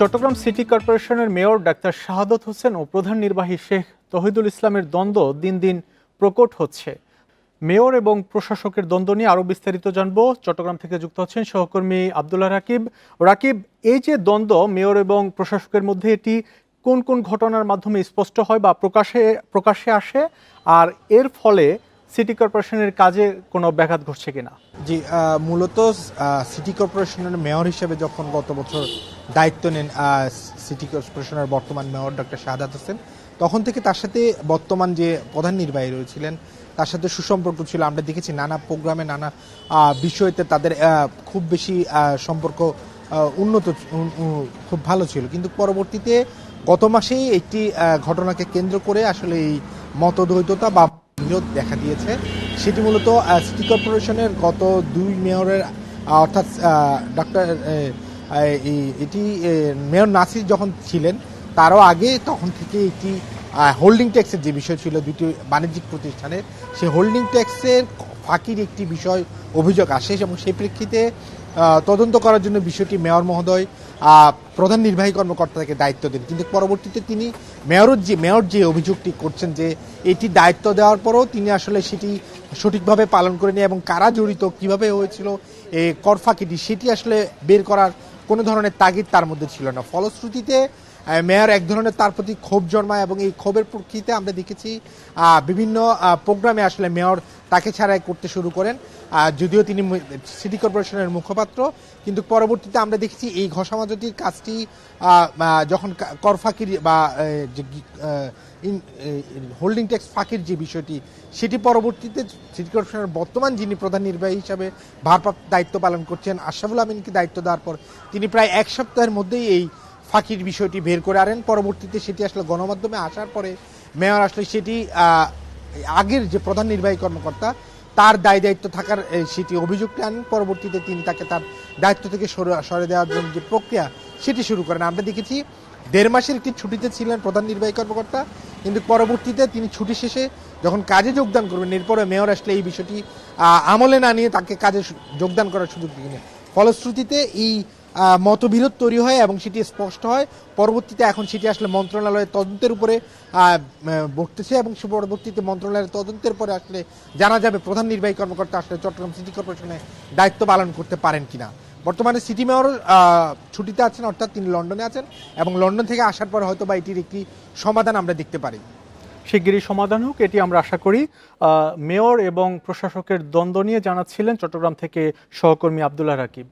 Chittagong city কর্পোরেশনের mayor doctor Shahadat Hossain ও প্রধান নির্বাহী শেখ তহিদুল ইসলামের দ্বন্দ্ব দিন দিন প্রকট হচ্ছে। মেয়র এবং প্রশাসকের দ্বন্দ্ব নিয়ে আরও বিস্তারিত জানব। চট্টগ্রাম থেকে যুক্ত হচ্ছেন সহকর্মী আবদুল্লাহ রাকিব। রাকিব, এই যে দ্বন্দ্ব মেয়র এবং প্রশাসকের মধ্যে, এটি কোন কোন ঘটনার মাধ্যমে স্পষ্ট হয় বা প্রকাশে প্রকাশে আসে? আর এর ফলে সিটি কর্পোরেশনের কাজে কোনো ব্যাঘাত ঘটছে কিনা? জি মূলত সিটি কর্পোরেশনের মেয়র হিসেবে যখন গত বছর দায়িত্ব নেন সিটি কর্পোরেশনের বর্তমান মেয়র ডক্টর শাহাদাত হোসেন। তখন থেকে তার সাথে বর্তমান যে প্রধান নির্বাহী রয়েছিলেন, তার সাথে সুসম্পর্ক ছিল। আমরা দেখেছি নানা প্রোগ্রামে নানা বিষয়তে তাদের খুব বেশি সম্পর্ক উন্নত উন- উন- খুব ভালো ছিল। কিন্তু পরবর্তীতে গত মাসেই একটি ঘটনাকে কেন্দ্র করে আসলে এই মতদ্বৈততা বা বিরোধ দেখা দিয়েছে। সেটি মূলত সিটি কর্পোরেশনের গত দুই মেয়রের অর্থাৎ ডক্টর এটি মেয়র নাসির যখন ছিলেন, তারও আগে তখন থেকে একটি হোল্ডিং ট্যাক্সের যে বিষয় ছিল, দুটি বাণিজ্যিক প্রতিষ্ঠানের, সেই হোল্ডিং ট্যাক্সের ফাঁকির একটি বিষয়, অভিযোগ আসে এবং সেই প্রেক্ষিতে তদন্ত করার জন্য বিষয়টি মেয়র মহোদয় প্রধান নির্বাহী কর্মকর্তাকে দায়িত্ব দেন। কিন্তু পরবর্তীতে তিনি মেয়রের যে, মেয়র যে অভিযোগটি করছেন যে, এটি দায়িত্ব দেওয়ার পরও তিনি আসলে সেটি সঠিকভাবে পালন করেনি এবং কারা জড়িত, কীভাবে হয়েছিল এই কর ফাঁকিটি, সেটি আসলে বের করার কোনো ধরনের তাগিদ তার মধ্যে ছিল না। ফলশ্রুতিতে মেয়র এক ধরনের তার প্রতি ক্ষোভ জন্মায় এবং এই ক্ষোভের প্রেক্ষিতে আমরা দেখেছি বিভিন্ন প্রোগ্রামে আসলে মেয়র তাকে ছাড়াই করতে শুরু করেন। যদিও তিনি সিটি কর্পোরেশনের মুখপাত্র, কিন্তু পরবর্তীতে আমরা দেখেছি এই ঘষামাজটির কাজটি যখন কর বা হোল্ডিং ট্যাক্স ফাঁকির যে বিষয়টি, সেটি পরবর্তীতে সিটি কর্পোরেশনের বর্তমান যিনি প্রধান নির্বাহী হিসাবে ভারপ্রাপ্ত দায়িত্ব পালন করছেন, আশরাফুল আমিনকে দায়িত্ব দেওয়ার পর তিনি প্রায় এক সপ্তাহের মধ্যেই এই ফাঁকির বিষয়টি বের করে আনেন। পরবর্তীতে সেটি আসলে গণমাধ্যমে আসার পরে মেয়র আসলে সেটি আগের যে প্রধান নির্বাহী কর্মকর্তা, তার দায় দায়িত্ব থাকার সেটি অভিযোগটি আনেন। পরবর্তীতে তিনি তাকে তার দায়িত্ব থেকে সরে- সরে দেওয়ার জন্য যে প্রক্রিয়া, সেটি শুরু করেন। আমরা দেখেছি দেড় মাসের একটি ছুটিতে ছিলেন প্রধান নির্বাহী কর্মকর্তা, কিন্তু পরবর্তীতে তিনি ছুটি শেষে যখন কাজে যোগদান করবেন, এরপরে মেয়র আসলে এই বিষয়টি আমলে না নিয়ে তাকে কাজে যোগদান করার সুযোগ দিলেন ফলশ্রুতিতে এই মতবিরোধ তৈরি হয় এবং সেটি স্পষ্ট হয়। পরবর্তীতে এখন সেটি আসলে মন্ত্রণালয়ের তদন্তের উপরে বসতেছে এবং সে পরবর্তীতে মন্ত্রণালয়ের তদন্তের পরে আসলে জানা যাবে প্রধান নির্বাহী কর্মকর্তা আসলে চট্টগ্রাম সিটি কর্পোরেশনে দায়িত্ব পালন করতে পারেন কিনা। বর্তমানে সিটি মেয়র ছুটিতে আছেন, অর্থাৎ তিনি লন্ডনে আছেন এবং লন্ডন থেকে আসার পর হয়তো বা এটির একটি সমাধান আমরা দেখতে পারি। শিগগিরই সমাধান হোক, এটি আমরা আশা করি। মেয়র এবং প্রশাসকের দ্বন্দ্ব নিয়ে জানাচ্ছিলেন চট্টগ্রাম থেকে সহকর্মী আবদুল্লাহ রাকিব।